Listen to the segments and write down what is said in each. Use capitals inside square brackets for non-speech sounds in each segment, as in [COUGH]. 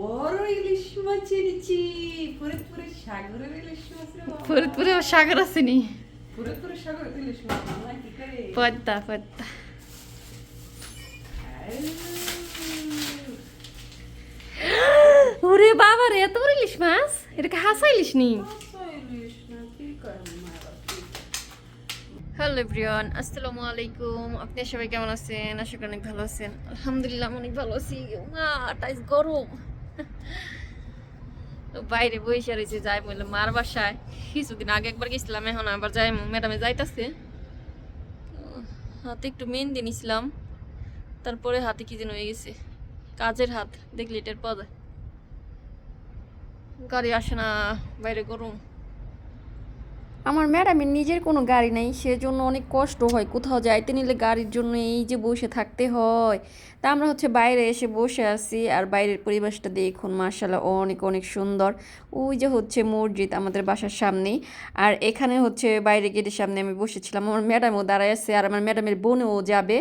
বড় ইলিশ মাছ এনেছি। পুরে পুরে সাগরের ইলিশ মাছ ফরিদপুরে সাগর আছে নি পুরে পুরে সাগরের ইলিশ মাছ না কি করে? পদ্মা পদ্মা। ওরে বাবা রে এত বড় ইলিশ মাছ? এটাকে হাসা ইলিশ নি? হ্যালো এভরিওয়ান আসসালামু আলাইকুম। আপনি সবাই কেমন আছেন? আশা করি অনেক ভালো আছেন। আলহামদুলিল্লাহ অনেক ভালো আছি। মা টাইস গরম। বাইরে বসে রয়েছে, যাই বললে মার বাসায়। কিছুদিন আগে একবার গেছিলাম, এখন আবার যাই ম্যাডামে যাইতাছে। হাতে একটু মেন দিন নিছিলাম, তারপরে হাতে কি যেন হয়ে গেছে। কাজের হাত, দেখলি এটার পদ। গাড়ি আসে না, বাইরে গরম। আমার ম্যাডামের নিজের কোনো গাড়ি নেই, সেজন্য অনেক কষ্ট হয়। কোথাও যাইতে নিলে গাড়ির জন্য এই যে বসে থাকতে হয়। তা আমরা হচ্ছে বাইরে এসে বসে আছি, আর বাইরের পরিবেশটা দেখুন মার্শাল্লাহ অনেক অনেক সুন্দর। ওই যে হচ্ছে মসজিদ আমাদের বাসার সামনেই আর এখানে হচ্ছে বাইরে গেটের সামনে আমি বসেছিলাম। আমার ম্যাডামও দাঁড়ায় আছে, আর আমার ম্যাডামের বোনও যাবে।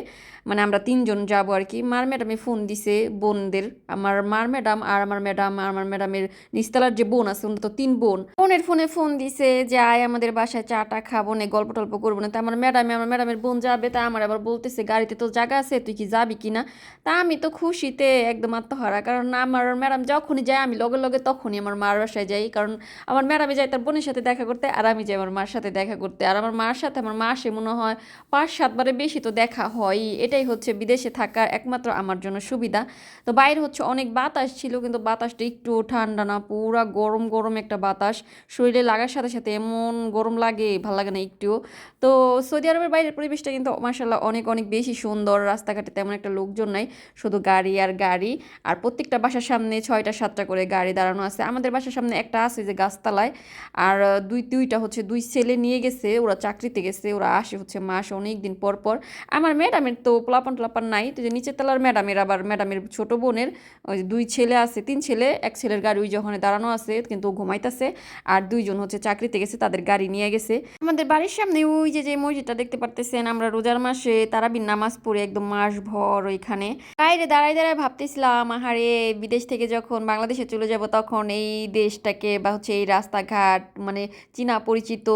মানে আমরা তিনজন যাব আর কি। মার ম্যাডামে ফোন দিছে বোনদের। আমার মার ম্যাডাম, আর আমার ম্যাডাম, আর আমার ম্যাডামের নিস্তালার যে বোন আছে, ওনার তো তিন বোন। বোনের ফোনে ফোন দিছে যে, আয় আমাদের বাসায় চাটা খাব, না গল্প টল্প করব না। তা আমার ম্যাডামে, আমার ম্যাডামের বোন যাবে, তা আমার আবার বলতেছে, গাড়িতে তো জায়গা আছে, তুই কি যাবি কি না? তা আমি তো খুশিতে একদম আত্মহারা, কারণ আমার ম্যাডাম যখনই যায়, আমি লগে লগে তখনই আমার মার বাসায় যাই, কারণ আমার ম্যাডামে যায় তার বোনের সাথে দেখা করতে, আর আমি যাই আমার মার সাথে দেখা করতে। আর আমার মার সাথে আমার মা আসে, মনে হয় পাঁচ সাতবারে বেশি তো দেখা হয়ই। এটাই হচ্ছে বিদেশে থাকার একমাত্র আমার জন্য সুবিধা। তো বাইরে হচ্ছে অনেক বাতাস ছিল, কিন্তু বাতাসটা একটু ঠান্ডা না, পুরা গরম গরম একটা বাতাস। শরীরে লাগার সাথে সাথে এমন গরম লাগে, ভালো লাগে না একটুও তো সৌদি আরবের বাইরের পরিবেশটা কিন্তু মাসাল্লাহ অনেক অনেক বেশি সুন্দর। রাস্তাঘাটে তেমন একটা লোকজন নাই, শুধু গাড়ি আর গাড়ি। আর প্রত্যেকটা বাসার সামনে ছয়টা, সাতটা করে গাড়ি দাঁড়ানো আছে। আমাদের বাসার সামনে একটা আছে যে গাছতলায়। আর দুই, দুইটা হচ্ছে দুই ছেলে নিয়ে গেছে, ওরা চাকরিতে গেছে, ওরা আসে হচ্ছে মাস অনেক দিন পর পর। আমার ম্যাডামের তো পোলাপান টোলাপান নাই, তো যে নিচের তলার ম্যাডামের, আবার ম্যাডামের ছোট বোনের ওই দুই ছেলে আছে, তিন ছেলে, এক ছেলের গাড়ি ওই যখন দাঁড়ানো আছে, কিন্তু ঘুমাইতেছে। আর দুইজন হচ্ছে চাকরিতে গেছে, তাদের গাড়ি নিয়ে গেছে। আমাদের বাড়ির সামনে ওই যে যে মসজিদটা দেখতে পারতেছেন আমরা রোজার মাসে তারাবির নামাজ পড়ে একদম মাস ভর ওইখানে। বাইরে দাঁড়ায় দাঁড়ায় ভাবতেছিলাম, আহারে বিদেশ থেকে যখন বাংলাদেশে চলে যাব তখন এই দেশটাকে বা হচ্ছে এই রাস্তাঘাট মানে চীনা পরিচিত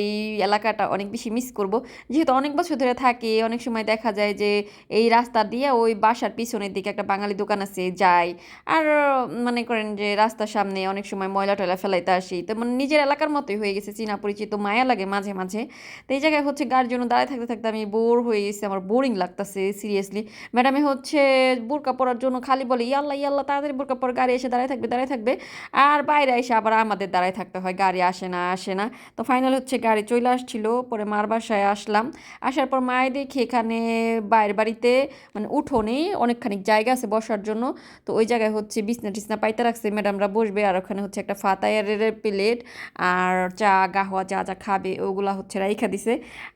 এই এলাকাটা অনেক বেশি মিস করব। যেহেতু অনেক বছর ধরে থাকি, অনেক সময় দেখা যায় যে এই রাস্তা দিয়ে ওই বাসার পিছনের দিকে একটা বাঙালি দোকান আছে যাই আর মনে করেন যে রাস্তার সামনে অনেক সময় ময়লা টয়লা ফেলাইতে আসি, তো মানে নিজের এলাকার মতোই হয়ে গেছে চীনা পরিচিত মায়া লাগে মাঝে মাঝে। তো এই জায়গায় হচ্ছে গাড়ির জন্য দাঁড়ায় থাকতে থাকতে আমি বোর হয়ে গেছি, আমার বোরিং লাগতেছে সিরিয়াসলি ম্যাডামে হচ্ছে বোরকা পরার জন্য খালি বলে, ইয়াল্লা ইয়াল্লা, তাড়াতাড়ি বোরকা পর, গাড়ি এসে দাঁড়ায় থাকবে দাঁড়ায় থাকবে। আর বাইরে এসে আবার আমাদের দাঁড়ায় থাকতে হয়, গাড়ি আসে না আসে না। তো ফাইনাল হচ্ছে গাড়ি চলে আসছিল, পরে মার বাসায় আসলাম। আসার পর মায়ে দেখি এখানে বাইরের বাড়িতে মানে উঠোনে অনেকখানি জায়গা আছে বসার জন্য। তো ওই জায়গায় হচ্ছে বিছনা টিছনা পাইতে রাখছে ম্যাডামরা বসবে। আর ওখানে হচ্ছে একটা ফাতায়ারের প্লেট আর চা গাহওয়া যা যা খাবে ওগুলা হচ্ছে রাইখা দিছে।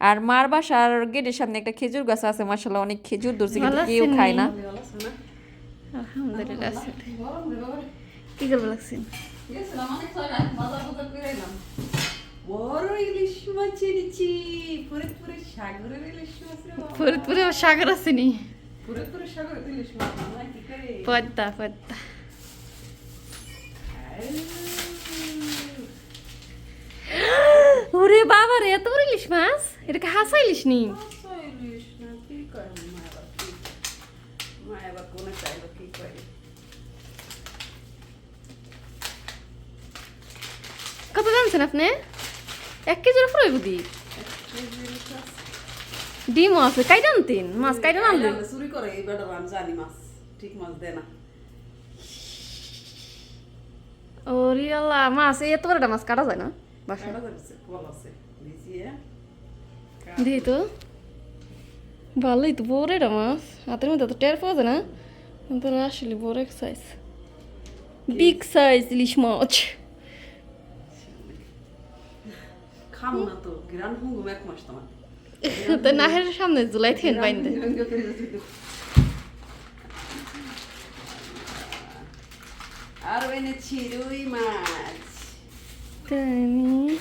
আর মার বাসার গেটের সামনে একটা খেজুর গাছ আছে মার্শাল্লাহ অনেক খেজুর ধরছে কিন্তু কেউ খায় না। আছে না? আলহামদুলিল্লাহ আছে। গরম রে বাবা। কি করব লাগছেন গেছিলাম অনেক ছয়টা, বাজার বাজার করে এলাম। বড় ইলিশ মাছ এনেছি পুরে পুরে সাগরের ইলিশ মাছ রে বাবা। ফরিদপুরে সাগর আছে নি পুরে পুরে সাগরের ইলিশ মাছ না কি করে পদ্মা পদ্মা ওরে বাবা রে এত বড় ইলিশ মাছ? এটাকে হাসা ইলিশ নি? কত জানছেন আপনি? এক কেজির উপরে বুদ্ধি ডিম আছে কাইটা আনতেন? মাছ কাইটা আনলেন? আনলে চুরি করে এই বেটা জানি মাছ ঠিক মাছ দেয় না। ওরে আল্লাহ মাছ এত মাছ কাটা যায় না? দিই তো। ভালোই তো বড় এটা মাছ হাতের মধ্যে তো টের পাওয়া যায় না। কিন্তু আসলে বড় এক সাইজ বিগ সাইজ ইলিশ মাছ। খাম না তো গ্রান হুঙ্গুম এক মাস তোমার। [LAUGHS] তো নাহের সামনে জুলাই থেন বাইন্দে। আর এনেছি রুই মাছ। Tani.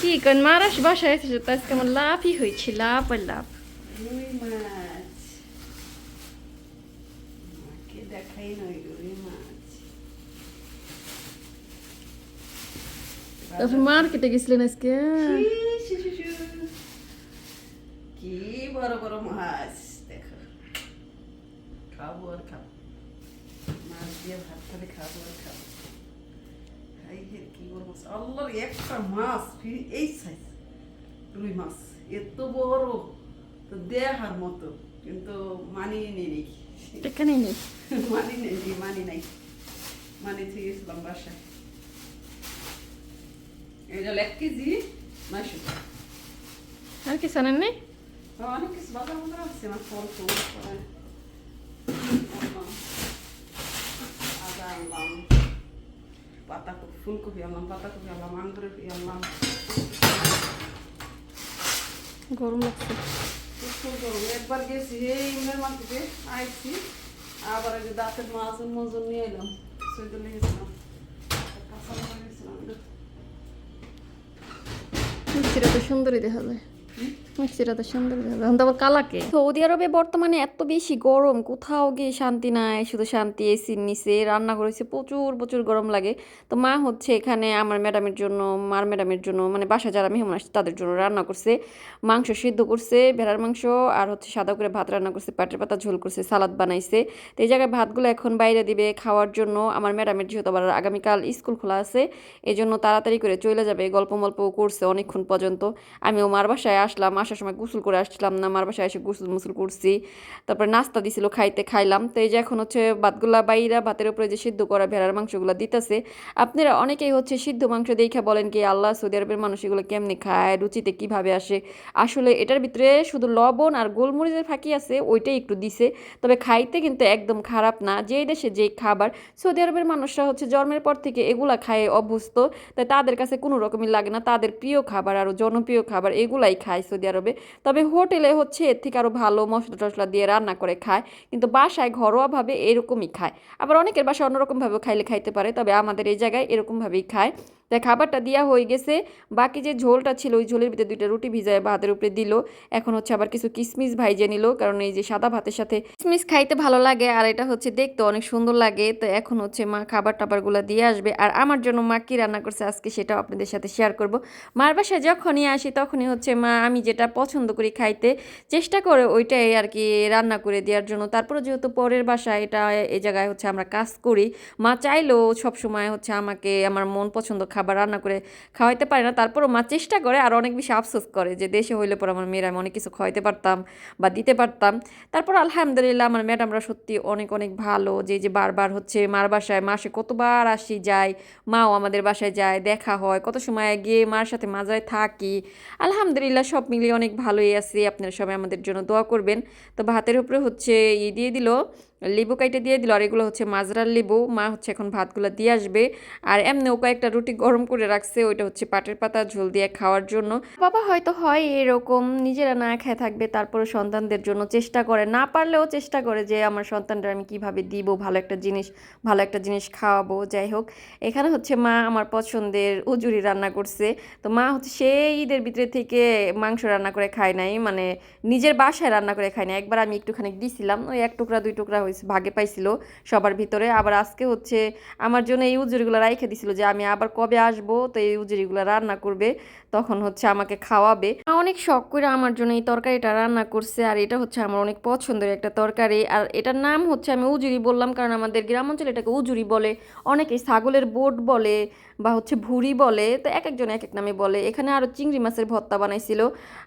কি কোন মারাস বাসায় এসেছে তো আজকে আমার লাভই হয়েছে লাভ আর লাভ দেখাই মার্কেটে গেছিলেন আজকে কি বড় বড় মাছ দেখো খাব আর খাব মাছ দিয়ে ভাত করে খাব আর খাব হাই হে কি বড় মাছ আল্লাহর একটা মাছ এই সাইজ রুই মাছ এত বড় তো দেহার মতো কিন্তু মানিয়ে নেই নেই মানি নেই মানি নাই মানি থেকে গেছিলাম বাসায় এটা এক কেজি নয়শো আর কি জানেন নেই অনেক কিছু বাজার আছে আমার ফল ফুল আদা আনলাম পাতাকপি ফুলকপি আনলাম পাতাকপি আনলাম আঙ্গুরের আনলাম। গরম লাগছে। ফুল করব একবার গেছি এই ইমনের মাটিতে আইছি আবার এই যে দাঁতের মাজন মজন নিয়ে এলাম সৈদুল গেছিলাম মিক্সিটা তো সুন্দরই দেখা যায় মিক্সিটা তো সুন্দর এখন তো কালাকে। সৌদি আরবে বর্তমানে এত বেশি গরম, কোথাও গিয়ে শান্তি নাই, শুধু শান্তি এসির নিচে, রান্না করেছে প্রচুর প্রচুর গরম লাগে। তো মা হচ্ছে এখানে আমার ম্যাডামের জন্য, মার ম্যাডামের জন্য মানে বাসা যারা মেহমান আসছে তাদের জন্য রান্না করছে। মাংস সিদ্ধ করছে, ভেড়ার মাংস, আর হচ্ছে সাদা করে ভাত রান্না করছে, পাটের পাতা ঝোল করছে, সালাদ বানাইছে। তো এই জায়গায় ভাতগুলো এখন বাইরে দিবে খাওয়ার জন্য। আমার ম্যাডামের যেহেতু আবার আগামীকাল স্কুল খোলা আছে এই জন্য তাড়াতাড়ি করে চলে যাবে, গল্প মল্প করছে অনেকক্ষণ পর্যন্ত। আমিও মার বাসায় আসলাম আসার সময় গোসল করে আসছিলাম না, মার বাসায় এসে গোসল মুসল করছি। তারপরে নাস্তা দিছিল, খাইতে খাইলাম। তো এই যে এখন হচ্ছে ভাতগুলা বাইরা ভাতের উপরে যে সিদ্ধ করা ভেড়ার মাংসগুলো দিতেছে, আপনারা অনেকেই হচ্ছে সিদ্ধ মাংস দেখা বলেন কি, আল্লাহ সৌদি আরবের মানুষ এগুলো কেমনি খায়, রুচিতে কীভাবে আসে? আসলে এটার ভিতরে শুধু লবণ আর গোলমরিচের ফাঁকি আছে, ওইটাই একটু দিছে। তবে খাইতে কিন্তু একদম খারাপ না। যেই দেশে যেই খাবার, সৌদি আরবের মানুষরা হচ্ছে জন্মের পর থেকে এগুলা খায়, অভ্যস্ত। তাই তাদের কাছে কোনো রকমই লাগে না। তাদের প্রিয় খাবার আরও জনপ্রিয় খাবার এগুলাই খায় সৌদি আরবে। তবে হোটেলে হচ্ছে এর থেকে আরও ভালো মশলা টশলা দিয়ে রান্না করে খায়। কিন্তু বাসায় ঘরোয়াভাবে এরকমই খায়। আবার অনেকের বাসায় অন্যরকমভাবে খাইলে খাইতে পারে। তবে আমাদের এই জায়গায় এরকমভাবেই খায়। তাই খাবারটা দেওয়া হয়ে গেছে। বাকি যে ঝোলটা ছিল, ওই ঝোলের ভিতরে দুইটা রুটি ভিজায় ভাতের উপরে দিল। এখন হচ্ছে আবার কিছু কিসমিস ভাইজে নিল, কারণ এই যে সাদা ভাতের সাথে কিসমিস খাইতে ভালো লাগে, আর এটা হচ্ছে দেখতে অনেক সুন্দর লাগে। তো এখন হচ্ছে মা খাবার টাবারগুলো দিয়ে আসবে। আর আমার জন্য মা কী রান্না করছে আজকে সেটাও আপনাদের সাথে শেয়ার করব। মার বাসায় যখনই আসি, তখনই হচ্ছে মা আমি যেটা পছন্দ করি খাইতে চেষ্টা করে ওইটাই আর কি রান্না করে দেওয়ার জন্য। তারপরে যেহেতু পরের বাসায় এটা এই জায়গায় হচ্ছে আমরা কাজ করি, মা চাইলেও সবসময় হচ্ছে আমাকে, আমার মন পছন্দ খাবার রান্না করে খাওয়াইতে পারে না। তারপরও মা চেষ্টা করে আর অনেক বেশি আফসোস করে যে দেশে হইলে পর আমার মেয়েরা আমি অনেক কিছু খাওয়াইতে পারতাম বা দিতে পারতাম। তারপর আলহামদুলিল্লাহ আমার ম্যাডামরা সত্যি অনেক অনেক ভালো। যে যে বারবার হচ্ছে মার বাসায় মাসে কতবার আসি যাই, মাও আমাদের বাসায় যায়, দেখা হয়, কত সময় গিয়ে মার সাথে মাজায় থাকি। আলহামদুলিল্লাহ সব মিলিয়ে অনেক ভালোই আছি। আপনারা সবাই আমাদের জন্য দোয়া করবেন। তো ভাতের উপরে হচ্ছে ই দিয়ে দিল। লেবু কাইটে দিয়ে দিল, আর এগুলো হচ্ছে মাজরার লেবু। মা হচ্ছে এখন ভাতগুলো দিয়ে আসবে। আর এমনিও কয়েকটা রুটি গরম করে রাখছে, ওইটা হচ্ছে পাটের পাতা, ঝোল দিয়ে খাওয়ার জন্য। বাবা হয়তো হয় এরকম, নিজেরা না খেয়ে থাকবে তারপরে সন্তানদের জন্য চেষ্টা করে। না পারলেও চেষ্টা করে যে, আমার সন্তানরা আমি কীভাবে দিব, ভালো একটা জিনিস, ভালো একটা জিনিস খাওয়াবো। যাই হোক, এখানে হচ্ছে মা আমার পছন্দের উজুরি রান্না করছে। তো মা হচ্ছে সেই ঈদের ভিতরে থেকে মাংস রান্না করে খায় নাই মানে নিজের বাসায় রান্না করে খায় নাই। একবার আমি একটুখানি দিছিলাম ওই এক টুকরা, দুই টুকরা হয়েছে ভাগে পাইছিল সবার ভিতরে। আবার আজকে হচ্ছে আমার জন্য এই উজুরিগুলো রাইখে দিছিল যে আমি আবার কবে আসব, তো এই উজুরিগুলো রান্না করবে, তখন হচ্ছে আমাকে খাওয়াবে। অনেক শখ করে আমার জন্য এই তরকারিটা রান্না করছে, আর এটা হচ্ছে আমার অনেক পছন্দের একটা তরকারি। আর এটার নাম হচ্ছে আমি উজুরি বললাম, কারণ আমাদের গ্রাম অঞ্চলে এটাকে উজুরি বলে। অনেকে ছাগলের বোট বলে বা হচ্ছে ভুড়ি বলে, তো এক একজন এক এক নামে বলে। এখানে আরও চিংড়ি মাছের ভর্তা বানাইছিল।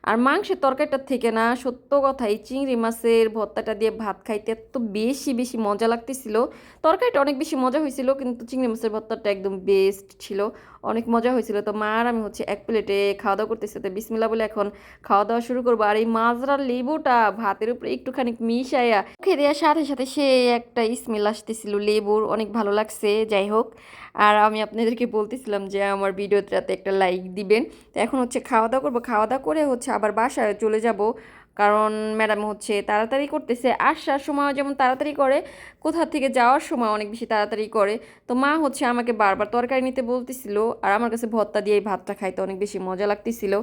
আর মাংসের তরকারিটার থেকে না, সত্য কথা এই চিংড়ি মাছের ভর্তাটা দিয়ে ভাত খাইতে এত বেশি বেশি বেশি মজা লাগতেছিল। তরকারিটা অনেক বেশি মজা হয়েছিল, কিন্তু চিংড়ি মাছের ভর্তাটা একদম বেস্ট ছিল। অনেক মজা হয়েছিল। তো মা আর আমি হচ্ছে এক প্লেটে খাওয়া দাওয়া করতেছি। তো বিসমিল্লা বলে এখন খাওয়া দাওয়া শুরু করব। আর এই মাজরার লেবুটা ভাতের উপরে একটুখানি মিশাইয়া খেয়ে দেওয়ার সাথে সাথে সে একটা স্মেল আসতেছিল লেবুর। অনেক ভালো লাগছে, যাই হোক। আর আমি আপনাদেরকে বলতেছিলাম যে আমার ভিডিওটাতে একটা লাইক দিবেন। তো এখন হচ্ছে খাওয়া দাওয়া করব। খাওয়া দাওয়া করে হচ্ছে আবার বাসায় চলে যাব। কারণ ম্যাডাম হচ্ছে তাড়াতাড়ি করতেছে, আসার সময় যেমন তাড়াতাড়ি করে কোথা থেকে যাওয়ার সময় অনেক বেশি তাড়াতাড়ি করে। তো মা হচ্ছে আমাকে বারবার তরকারি নিতে বলতেছিল আর আমার কাছে ভত্তা দিয়ে এই ভাতটা খাইতে অনেক বেশি মজা লাগতেছিল।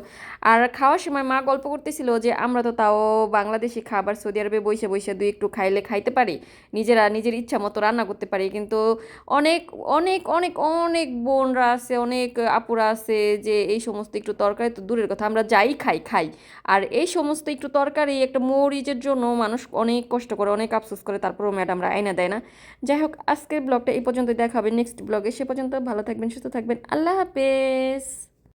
আর খাওয়ার সময় মা গল্প করতেছিল যে, আমরা তো তাও বাংলাদেশি খাবার সৌদি আরবে বসে বসে দুই একটু খাইলে খাইতে পারি, নিজেরা নিজের ইচ্ছা মতো রান্না করতে পারি। কিন্তু অনেক অনেক অনেক অনেক বোনরা আছে, অনেক আপুরা আছে যে, এই সমস্ত একটু তরকারি তো দূরের কথা, আমরা যাই খাই খাই। আর এই সমস্ত একটু তরকারি একটা মরিচের জন্য মানুষ অনেক কষ্ট করে, অনেক আফসোস করে, তারপরেও ম্যাডামরা আইনা দেয় না। যাই হোক আজকের ব্লগটা এই পর্যন্ত দেখা হবে নেক্সট ব্লগে। সে পর্যন্ত ভালো থাকবেন, সুস্থ থাকবেন। আল্লাহ হাফেজ!